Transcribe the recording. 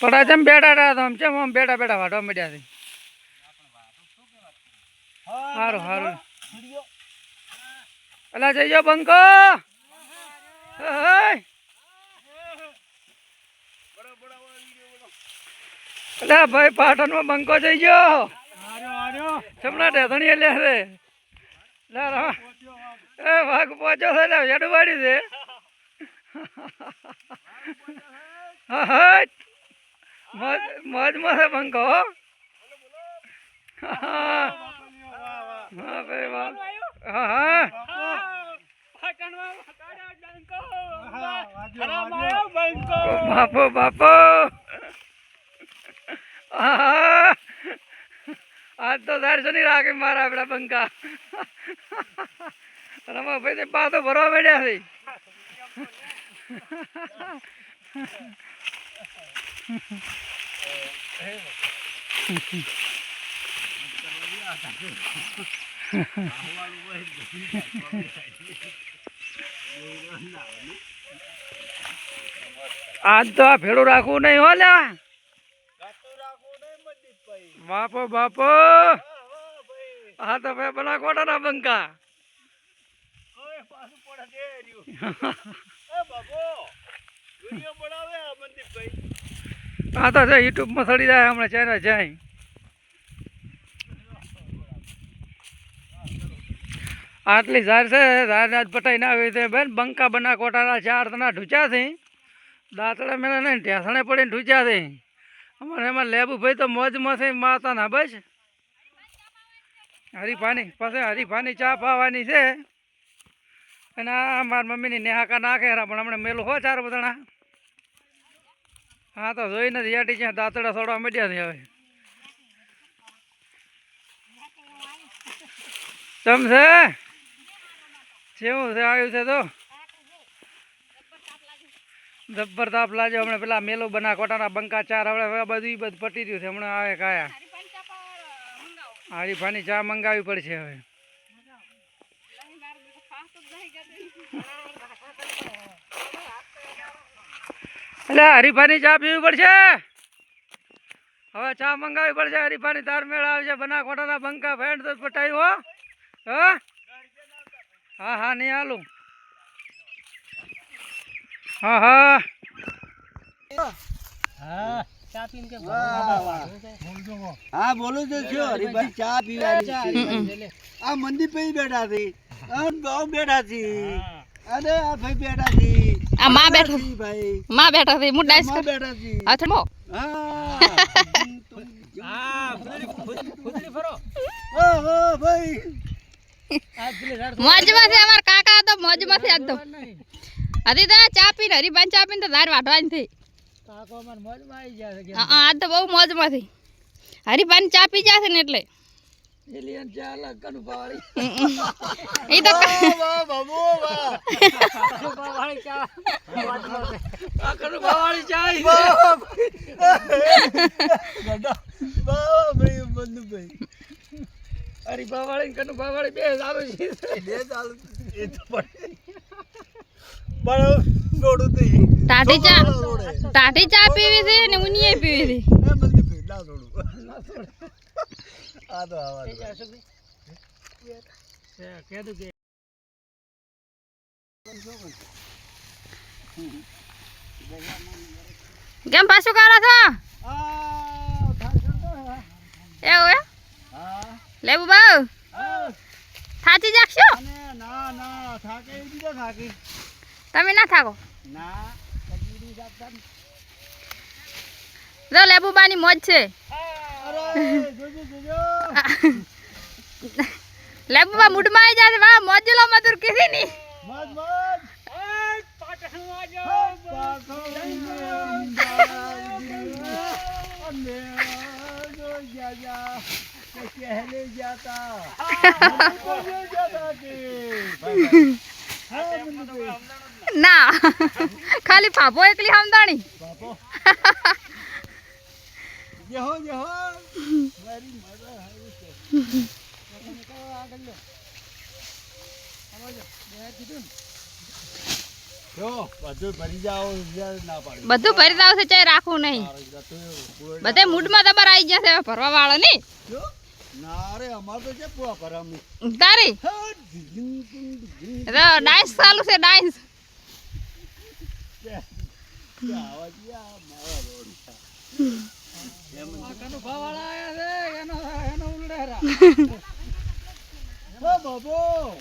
પડા જેમ બેઠા રહ્યા તો આમ ચેમ આમ બેઠા બેઠા વાટવા મળ્યા છે. સારું સારું અલા જઈજો બંકો. અલા, ભાઈ, પાટણમાં બંકો જઈ ગયો. ચમણા ઢેસણી લે રા. એ, વાઘ પહોંચ્યો છે, લે, હેડું વાળી છે. હા હા. મોજમાં છે પંખો હા હા હા. બાપો બાપો. આજ તો દર્શન રાખે મારા આપડા બંકા રમા ભાઈ પાતો ભરવા મળ્યા છે. આજ તો આ ભેડું રાખવું નહીં હો લ્યા. બાપો બાપો. હા તો ભાઈ બના કોટાના બંકા આ તો છે યુટ્યુબમાં સડી જાય, હમણાં ચેનલ જાય. આટલી ઝાર છે ઝાર આજ પટાઈ ના આવી છે બેન, બંકા બના કોટાના ચાર તના ઢૂંચ્યા છે. દાંતડા મેળા નહીં, ઢેસણે પડીને ઢૂચ્યા છે. અમારે એમાં લેબુ ભાઈ તો મોજમાં છે માતા ના બસ. હરીફાની પાસે હરીફાની ચા પાવાની છે. અને આ મારા મમ્મીની નેહાકા નાખે પણ હમણાં મેલું હો ચાર બધાણા હા તો જોઈ નથી યાટી જ્યાં દાંતડા સોડા મળ્યા છે હવે. ચમ છે? કેવું છે, આવ્યું છે તો? જબ્બર તાપ લાગ્યો, હમણાં પેલા મેલો બના કોટાના બંકા ચાર હવે હવે બધું બધું પટી રહ્યું છે, હમણાં આવે કાયા. હરીફાની ચા મંગાવી પડશે હવે. એટલે હરીફાની ચા પીવી પડશે? હવે ચા મંગાવી પડશે હરીફાની તાર મેળ આવશે બના કોટાના બંકા ફેન્ડ તો પટાઈ હો. હા? હા હા નહીં હાલું. હા હા. હા બોલું તો છો. હરીભાઈ ચા પીવાની આ મંદિર પે બેઠા ગાવ બેઠા છે. અરે આ ભાઈ બેઠા છે. આ માં બેઠો ભાઈ. માં બેઠો છે હું ડાઈસમાં? કર આ અથડમો હા ઓહો ભાઈ. મોજમાં છે અમાર કાકા તો મોજમાં છે એકદમ. હજી તો ચા પીને હરીબાન ચા પીને તો ધાર વાટવાની થઈ. હા, આજ તો બહુ મોજમાં થઈ. હરીબાન ચા પી જશે ને એટલે. એલિયન ચા અલગ કનું પાવાળી એ તો વાહ બાબુ વાહ આ કનું પાવાળી ચા ઈ છે. વાહ ગડા વાહ ભાઈ બંધુ ભાઈ અરે બાવાળી ને કનું બે ચાલુ છે બે ચાલુ એ તો પડે પણ ગોડું તો ટાટી ચા ટાટી ચા પીવી છે ને ઉનીએ પીવી છે એ મંદિર ભાઈ ના છોડું આ તો આવા દો. કીધું કે કેમ પાછું કરો છો? એવું હે લેવું બહુ થાચી જાગશો? ના ના થાકે બીજો થાકી તમે ના થાકો? ને. જો લેબુબાની મોજ છે. અરે બાબા મૂડમાં આવી જાય વાહ મોજલો મધુર કીધી ની. મોજ મોજ. ના ખાલી ફાફો એકલી સમદાણી જેહો જેહો. મારી મજા હારી છે. કહો આગળ લો. બધું ભરી જાવ વિચાર ના પાડી. બધું ભરી દાવ છે ચાય રાખવું નહીં. બધે મૂડમાં તમારે આવી ગયા છે ભરવા વાળા નહીં. જો ના રે અમાર તો છે પૂરા ભરામણી તારી. ડાન્સ ચાલુ છે ડાન્સ. આવા એનો એનો ઉલડે રા બાબો.